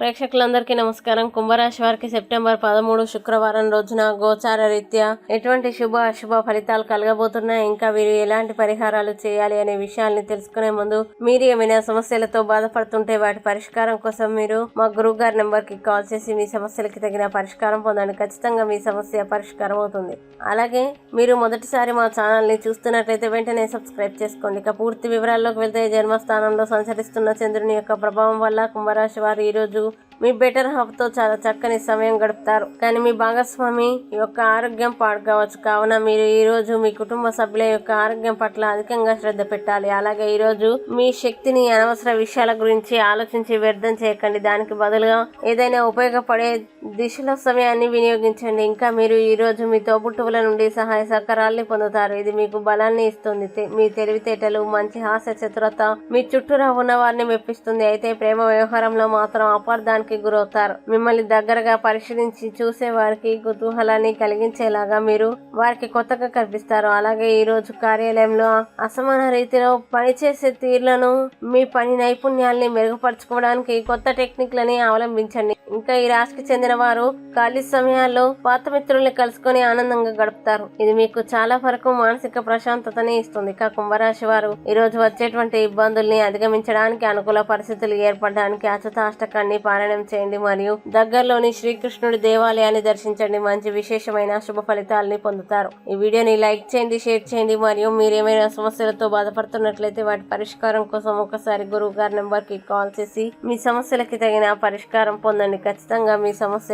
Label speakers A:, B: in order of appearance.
A: ప్రేక్షకులందరికీ నమస్కారం. కుంభరాశి వారికి సెప్టెంబర్ పదమూడు శుక్రవారం రోజున గోచార రీత్యా ఎటువంటి శుభ అశుభ ఫలితాలు కలగబోతున్నాయి ఇంకా వీరు ఎలాంటి పరిహారాలు చేయాలి అనే విషయాల్ని తెలుసుకునే ముందు మీరు ఏమైనా సమస్యలతో బాధపడుతుంటే వాటి పరిష్కారం కోసం మీరు మా గురువు గారి నెంబర్కి కాల్ చేసి మీ సమస్యలకి తగిన పరిష్కారం పొందండి. ఖచ్చితంగా మీ సమస్య పరిష్కారం అవుతుంది. అలాగే మీరు మొదటిసారి మా ఛానల్ని చూస్తున్నట్లయితే వెంటనే సబ్స్క్రైబ్ చేసుకోండి. ఇక పూర్తి వివరాల్లోకి వెళ్తే జన్మస్థానంలో సంచరిస్తున్న చంద్రుని యొక్క ప్రభావం వల్ల కుంభరాశి వారు ఈరోజు మీ బెటర్ హాఫ్తో చాలా చక్కని సమయం గడుపుతారు. కానీ మీ భాగస్వామి యొక్క ఆరోగ్యం పాడు కావచ్చు. కావున మీరు ఈ రోజు మీ కుటుంబ సభ్యుల యొక్క ఆరోగ్యం పట్ల అధికంగా శ్రద్ధ పెట్టాలి. అలాగే ఈ రోజు మీ శక్తిని అనవసర విషయాల గురించి ఆలోచించి వ్యర్థం చేయకండి. దానికి బదులుగా ఏదైనా ఉపయోగపడే దిశలో సమయాన్ని వినియోగించండి. ఇంకా మీరు ఈ రోజు మీ తోబుట్టువుల నుండి సహాయ సహకారాల్ని పొందుతారు. ఇది మీకు బలాన్ని ఇస్తుంది. మీ తెలివితేటలు మంచి హాస్య చతురత మీ చుట్టూరా ఉన్న వారిని మెప్పిస్తుంది. అయితే ప్రేమ వ్యవహారంలో మాత్రం అపార్థానికి గురవుతారు. మిమ్మల్ని దగ్గరగా పరిశీలించి చూసే వారికి కుతూహలాన్ని కలిగించేలాగా మీరు వారికి కొత్తగా కనిపిస్తారు. అలాగే ఈ రోజు కార్యాలయంలో అసమాన రీతిలో పనిచేసే తీర్లను మీ పని నైపుణ్యాల్ని మెరుగుపరచుకోవడానికి కొత్త టెక్నిక్లని అవలంబించండి. ఇంకా ఈ రాశికి చెందిన వారు ఖాళీ సమయాల్లో పాత మిత్రుల్ని కలుసుకొని ఆనందంగా గడుపుతారు. ఇది మీకు చాలా వరకు మానసిక ప్రశాంతతని ఇస్తుంది. ఇక కుంభరాశి వారు ఈ రోజు వచ్చేటువంటి ఇబ్బందుల్ని అధిగమించడానికి అనుకూల పరిస్థితులు ఏర్పడడానికి అచత అష్టకాన్ని పారాయణం చేయండి మరియు దగ్గరలోని శ్రీకృష్ణుడి దేవాలయాన్ని దర్శించండి. మంచి విశేషమైన శుభ ఫలితాలని పొందుతారు. ఈ వీడియోని లైక్ చేయండి షేర్ చేయండి మరియు మీరు ఏమైనా సమస్యలతో బాధపడుతున్నట్లయితే వాటి పరిష్కారం కోసం ఒకసారి గురువు గారి నెంబర్కి కాల్ చేసి మీ సమస్యలకి తగిన పరిష్కారం పొందండి. ఖచ్చితంగా మీ సమస్య